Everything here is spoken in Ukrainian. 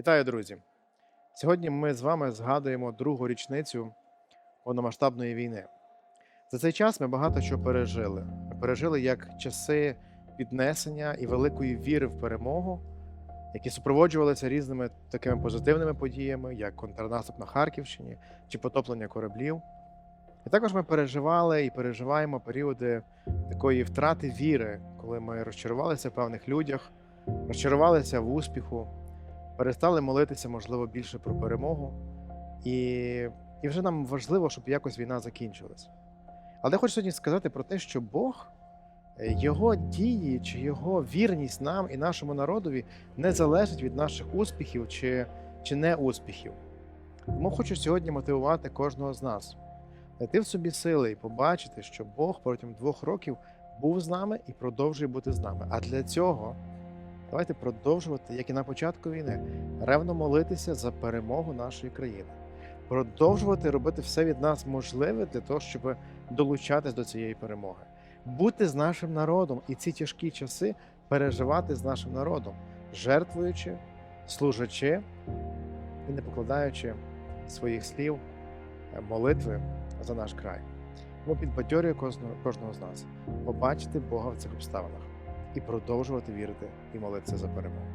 Вітаю, друзі! Сьогодні ми з вами згадуємо другу річницю повномасштабної війни. За цей час ми багато що пережили. Ми пережили як часи піднесення і великої віри в перемогу, які супроводжувалися різними такими позитивними подіями, як контрнаступ на Харківщині чи потоплення кораблів. І також ми переживали і переживаємо періоди такої втрати віри, коли ми розчарувалися в певних людях, розчарувалися в успіху, перестали молитися, можливо, більше про перемогу. І, і вже нам важливо, щоб якось війна закінчилась. Але я хочу сьогодні сказати про те, що Бог, його дії чи його вірність нам і нашому народові не залежить від наших успіхів чи, чи неуспіхів. Тому хочу сьогодні мотивувати кожного з нас, знайти в собі сили і побачити, що Бог протягом двох років був з нами і продовжує бути з нами. А для цього давайте продовжувати, як і на початку війни, ревно молитися за перемогу нашої країни, продовжувати робити все від нас можливе для того, щоб долучатись до цієї перемоги, бути з нашим народом і ці тяжкі часи переживати з нашим народом, жертвуючи, служачи і не покладаючи своїх слів, е, молитви за наш край. Тому підбадьорює кожного з нас побачити Бога в цих обставинах і продовжувати вірити і молитися за перемогу.